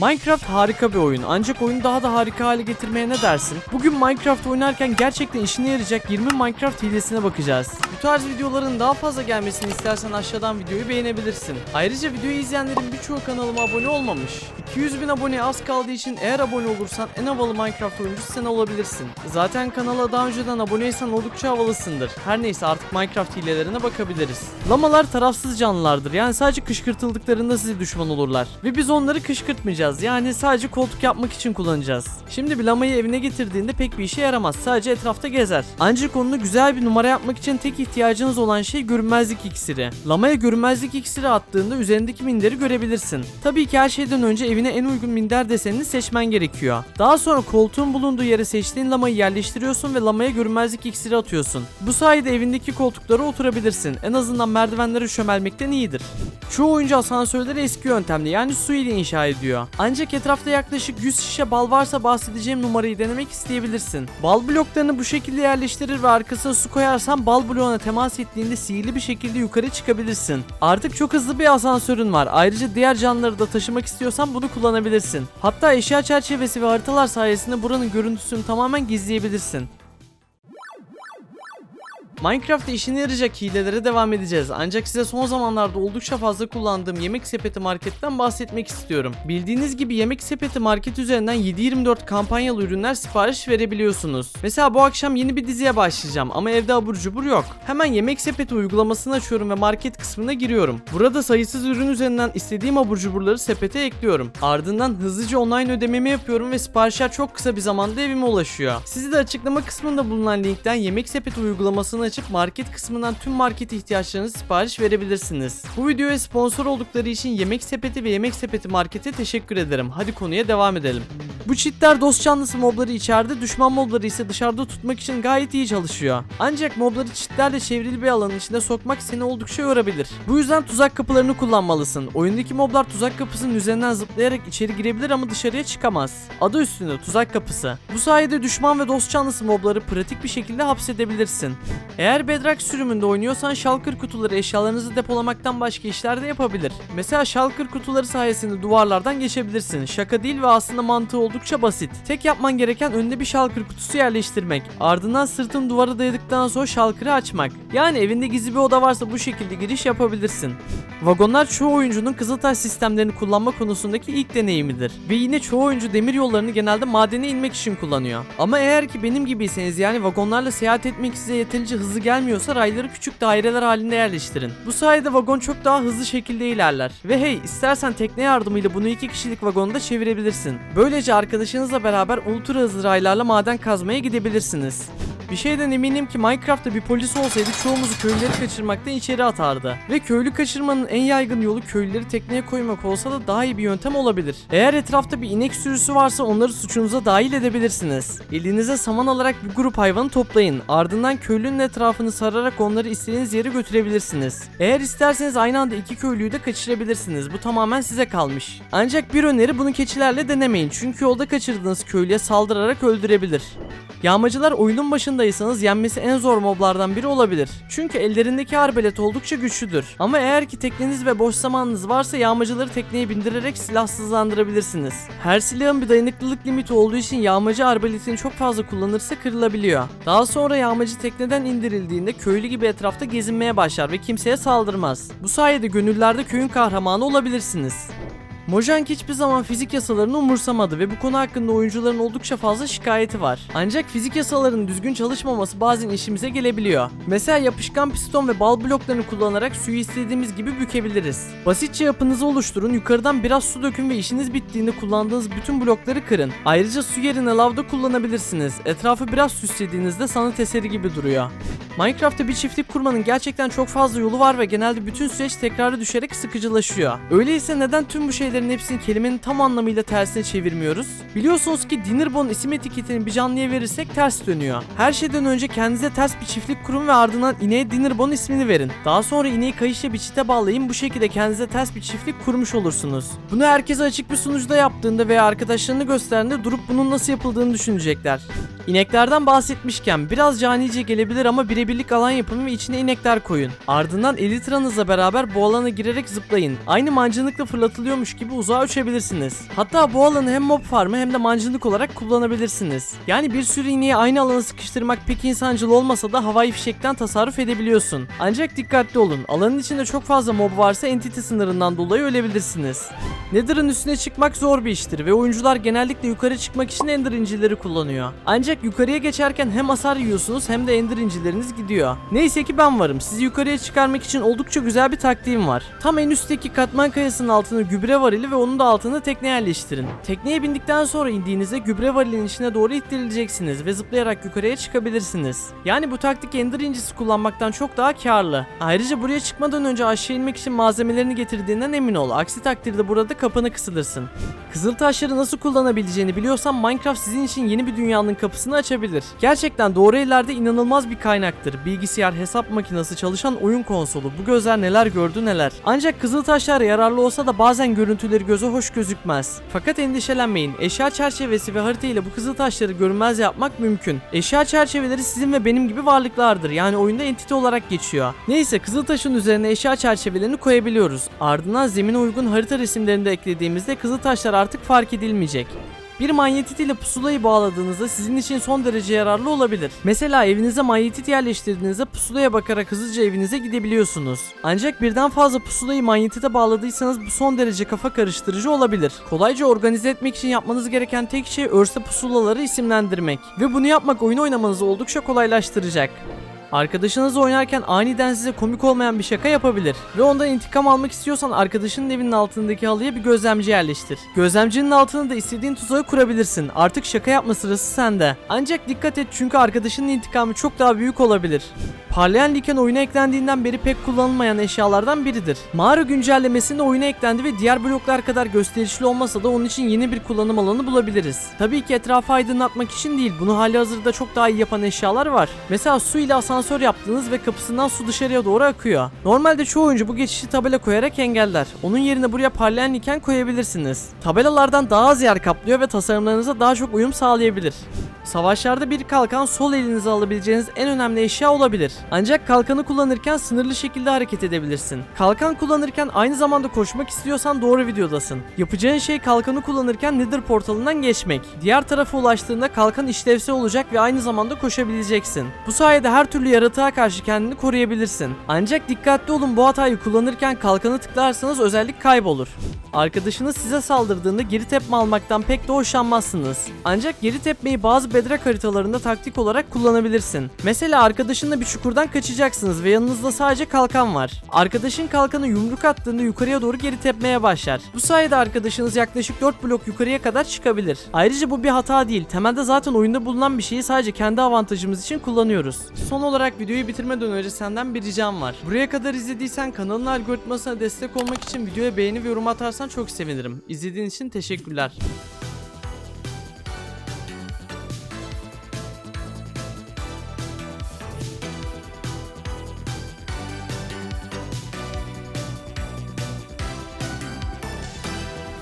Minecraft harika bir oyun ancak oyunu daha da harika hale getirmeye ne dersin? Bugün Minecraft oynarken gerçekten işine yarayacak 20 Minecraft hilesine bakacağız. Bu tarz videoların daha fazla gelmesini istersen aşağıdan videoyu beğenebilirsin. Ayrıca videoyu izleyenlerin birçoğu kanalıma abone olmamış. 200 bin aboneye az kaldığı için eğer abone olursan en havalı Minecraft oyuncusu sen olabilirsin. Zaten kanala daha önceden aboneysen oldukça havalısındır. Her neyse artık Minecraft hilelerine bakabiliriz. Lamalar tarafsız canlılardır yani sadece kışkırtıldıklarında size düşman olurlar. Ve biz onları kışkırtmayacağız yani sadece koltuk yapmak için kullanacağız. Şimdi bir lamayı evine getirdiğinde pek bir işe yaramaz sadece etrafta gezer. Ancak onunla güzel bir numara yapmak için tek ihtiyacınız olan şey görünmezlik iksiri. Lamaya görünmezlik iksiri attığında üzerindeki minderi görebilirsin. Tabii ki her şeyden önce evine en uygun minder desenini seçmen gerekiyor. Daha sonra koltuğun bulunduğu yere seçtiğin lamayı yerleştiriyorsun ve lamaya görünmezlik iksiri atıyorsun. Bu sayede evindeki koltuklara oturabilirsin. En azından merdivenlere çömelmekten iyidir. Çoğu oyuncu asansörleri eski yöntemle yani su ile inşa ediyor. Ancak etrafta yaklaşık 100 şişe bal varsa bahsedeceğim numarayı denemek isteyebilirsin. Bal bloklarını bu şekilde yerleştirir ve arkasına su koyarsan bal bloğuna temas ettiğinde sihirli bir şekilde yukarı çıkabilirsin. Artık çok hızlı bir asansörün var. Ayrıca diğer canlıları da taşımak istiyorsan bunu kullanabilirsin. Hatta eşya çerçevesi ve haritalar sayesinde buranın görüntüsünü tamamen gizleyebilirsin. Minecraft'ta işine yarayacak hilelere devam edeceğiz. Ancak size son zamanlarda oldukça fazla kullandığım Yemek Sepeti Market'ten bahsetmek istiyorum. Bildiğiniz gibi Yemek Sepeti Market üzerinden 7/24 kampanyalı ürünler sipariş verebiliyorsunuz. Mesela bu akşam yeni bir diziye başlayacağım ama evde abur cubur yok. Hemen Yemek Sepeti uygulamasını açıyorum ve market kısmına giriyorum. Burada sayısız ürün üzerinden istediğim abur cuburları sepete ekliyorum. Ardından hızlıca online ödememi yapıyorum ve siparişler çok kısa bir zamanda evime ulaşıyor. Sizi de açıklama kısmında bulunan linkten Yemek Sepeti uygulamasını açıp market kısmından tüm market ihtiyaçlarınızı sipariş verebilirsiniz. Bu videoya sponsor oldukları için Yemek Sepeti ve Yemek Sepeti Market'e teşekkür ederim. Hadi konuya devam edelim. Bu cheatler dost canlısı mobları içeride, düşman mobları ise dışarıda tutmak için gayet iyi çalışıyor. Ancak mobları cheatlerle çevrili bir alanın içine sokmak seni oldukça yorabilir. Bu yüzden tuzak kapılarını kullanmalısın. Oyundaki moblar tuzak kapısının üzerinden zıplayarak içeri girebilir ama dışarıya çıkamaz. Adı üstünde tuzak kapısı. Bu sayede düşman ve dost canlısı mobları pratik bir şekilde hapsedebilirsin. Eğer Bedrock sürümünde oynuyorsan shulker kutuları eşyalarınızı depolamaktan başka işler de yapabilir. Mesela shulker kutuları sayesinde duvarlardan geçebilirsin. Şaka değil ve aslında mantığı oldukça basit. Tek yapman gereken önüne bir shulker kutusu yerleştirmek. Ardından sırtın duvara dayadıktan sonra shulker'ı açmak. Yani evinde gizli bir oda varsa bu şekilde giriş yapabilirsin. Vagonlar çoğu oyuncunun Kızıltaş sistemlerini kullanma konusundaki ilk deneyimidir. Ve yine çoğu oyuncu demir yollarını genelde madene inmek için kullanıyor. Ama eğer ki benim gibiyseniz yani vagonlarla seyahat etmek size yeterince hızlı gelmiyorsa rayları küçük daireler halinde yerleştirin. Bu sayede vagon çok daha hızlı şekilde ilerler. Ve hey istersen tekne yardımıyla bunu iki kişilik vagonda çevirebilirsin. Böylece arkadaşınızla beraber ultra hızlı raylarla maden kazmaya gidebilirsiniz. Bir şeyden eminim ki Minecraft'ta bir polis olsaydı çoğumuzu köylüleri kaçırmaktan içeri atardı. Ve köylü kaçırmanın en yaygın yolu köylüleri tekneye koymak olsa da daha iyi bir yöntem olabilir. Eğer etrafta bir inek sürüsü varsa onları suçunuza dahil edebilirsiniz. Elinize saman alarak bir grup hayvanı toplayın. Ardından köylünün etrafını sararak onları istediğiniz yere götürebilirsiniz. Eğer isterseniz aynı anda iki köylüyü de kaçırabilirsiniz. Bu tamamen size kalmış. Ancak bir öneri bunu keçilerle denemeyin. Çünkü yolda kaçırdığınız köylüye saldırarak öldürebilir. Yağmacılar oyunun başındaysanız yenmesi en zor moblardan biri olabilir. Çünkü ellerindeki arbelet oldukça güçlüdür. Ama eğer ki tekneniz ve boş zamanınız varsa yağmacıları tekneye bindirerek silahsızlandırabilirsiniz. Her silahın bir dayanıklılık limiti olduğu için yağmacı arbaletini çok fazla kullanırsa kırılabiliyor. Daha sonra yağmacı tekneden indirildiğinde köylü gibi etrafta gezinmeye başlar ve kimseye saldırmaz. Bu sayede gönüllerde köyün kahramanı olabilirsiniz. Mojang hiçbir zaman fizik yasalarını umursamadı ve bu konu hakkında oyuncuların oldukça fazla şikayeti var. Ancak fizik yasalarının düzgün çalışmaması bazen işimize gelebiliyor. Mesela yapışkan piston ve bal bloklarını kullanarak suyu istediğimiz gibi bükebiliriz. Basitçe yapınızı oluşturun, yukarıdan biraz su dökün ve işiniz bittiğinde kullandığınız bütün blokları kırın. Ayrıca su yerine lavda kullanabilirsiniz. Etrafı biraz süslediğinizde sanat eseri gibi duruyor. Minecraft'ta bir çiftlik kurmanın gerçekten çok fazla yolu var ve genelde bütün süreç tekrara düşerek sıkıcılaşıyor. Öyleyse neden tüm bu şeylerin hepsini kelimenin tam anlamıyla tersine çevirmiyoruz? Biliyorsunuz ki Dinnerbone isim etiketini bir canlıya verirsek ters dönüyor. Her şeyden önce kendinize ters bir çiftlik kurun ve ardından ineğe Dinnerbone ismini verin. Daha sonra ineği kayışla bir çite bağlayın bu şekilde kendinize ters bir çiftlik kurmuş olursunuz. Bunu herkese açık bir sunucuda yaptığında veya arkadaşlarını gösterdiğinde durup bunun nasıl yapıldığını düşünecekler. İneklerden bahsetmişken biraz canice gelebilir ama birebirlik alan yapın ve içine inekler koyun. Ardından elitranızla beraber bu alana girerek zıplayın. Aynı mancınıkla fırlatılıyormuş gibi gibi uzağa uçabilirsiniz. Hatta bu alanı hem mob farmı hem de mancınık olarak kullanabilirsiniz. Yani bir sürü iğneyi aynı alana sıkıştırmak pek insancıl olmasa da havai fişekten tasarruf edebiliyorsun. Ancak dikkatli olun. Alanın içinde çok fazla mob varsa entity sınırından dolayı ölebilirsiniz. Nether'ın üstüne çıkmak zor bir iştir ve oyuncular genellikle yukarı çıkmak için Ender incileri kullanıyor. Ancak yukarıya geçerken hem hasar yiyorsunuz hem de Ender incileriniz gidiyor. Neyse ki ben varım. Sizi yukarıya çıkarmak için oldukça güzel bir taktiğim var. Tam en üstteki katman kayasının altına gübre varili ve onun da altına tekne yerleştirin. Tekneye bindikten sonra indiğinizde gübre varilinin içine doğru ittirileceksiniz ve zıplayarak yukarıya çıkabilirsiniz. Yani bu taktik Ender incisi kullanmaktan çok daha karlı. Ayrıca buraya çıkmadan önce aşağı inmek için malzemelerini getirdiğinden emin ol. Aksi takdirde burada kapana kısılırsın. Kızıl taşları nasıl kullanabileceğini biliyorsan Minecraft sizin için yeni bir dünyanın kapısını açabilir. Gerçekten doğru ellerde inanılmaz bir kaynaktır. Bilgisayar, hesap makinesi, çalışan oyun konsolu. Bu gözler neler gördü neler. Ancak kızıl taşlar yararlı olsa da bazen görüntüleri göze hoş gözükmez. Fakat endişelenmeyin. Eşya çerçevesi ve harita ile bu kızıl taşları görünmez yapmak mümkün. Eşya çerçeveleri sizin ve benim gibi varlıklardır. Yani oyunda entite olarak geçiyor. Neyse kızıl taşın üzerine eşya çerçevelerini koyabiliyoruz. Ardından zemine uygun harita resimlerini de eklediğimizde kızıl taşlar artık fark edilmeyecek. Bir manyetit ile pusulayı bağladığınızda sizin için son derece yararlı olabilir. Mesela evinize manyetit yerleştirdiğinizde pusulaya bakarak hızlıca evinize gidebiliyorsunuz. Ancak birden fazla pusulayı manyetite bağladıysanız bu son derece kafa karıştırıcı olabilir. Kolayca organize etmek için yapmanız gereken tek şey örse pusulaları isimlendirmek. Ve bunu yapmak oyun oynamanızı oldukça kolaylaştıracak. Arkadaşınızla oynarken aniden size komik olmayan bir şaka yapabilir ve ondan intikam almak istiyorsan arkadaşının evinin altındaki halıya bir gözlemci yerleştir. Gözlemcinin altına da istediğin tuzağı kurabilirsin. Artık şaka yapma sırası sende. Ancak dikkat et çünkü arkadaşının intikamı çok daha büyük olabilir. Parlayan liken oyuna eklendiğinden beri pek kullanılmayan eşyalardan biridir. Mağara güncellemesinde oyuna eklendi ve diğer bloklar kadar gösterişli olmasa da onun için yeni bir kullanım alanı bulabiliriz. Tabii ki etrafı aydınlatmak için değil, bunu hali hazırda çok daha iyi yapan eşyalar var. Mesela su ile asansör yaptığınız ve kapısından su dışarıya doğru akıyor. Normalde çoğu oyuncu bu geçişi tabela koyarak engeller. Onun yerine buraya parlayan liken koyabilirsiniz. Tabelalardan daha az yer kaplıyor ve tasarımlarınıza daha çok uyum sağlayabilir. Savaşlarda bir kalkan sol elinize alabileceğiniz en önemli eşya olabilir. Ancak kalkanı kullanırken sınırlı şekilde hareket edebilirsin. Kalkan kullanırken aynı zamanda koşmak istiyorsan doğru videodasın. Yapacağın şey kalkanı kullanırken Nether portalından geçmek. Diğer tarafa ulaştığında kalkan işlevsel olacak ve aynı zamanda koşabileceksin. Bu sayede her türlü yaratığa karşı kendini koruyabilirsin. Ancak dikkatli olun bu hatayı kullanırken kalkanı tıklarsanız özellik kaybolur. Arkadaşınız size saldırdığında geri tepme almaktan pek de hoşlanmazsınız. Ancak geri tepmeyi bazı bedrock haritalarında taktik olarak kullanabilirsin. Mesela arkadaşınla bir çukurdan kaçacaksınız ve yanınızda sadece kalkan var. Arkadaşın kalkanı yumruk attığında yukarıya doğru geri tepmeye başlar. Bu sayede arkadaşınız yaklaşık 4 blok yukarıya kadar çıkabilir. Ayrıca bu bir hata değil. Temelde zaten oyunda bulunan bir şeyi sadece kendi avantajımız için kullanıyoruz. Son olarak videoyu bitirmeden önce senden bir ricam var. Buraya kadar izlediysen kanalın algoritmasına destek olmak için videoya beğeni ve yorum atarsan çok sevinirim. İzlediğin için teşekkürler.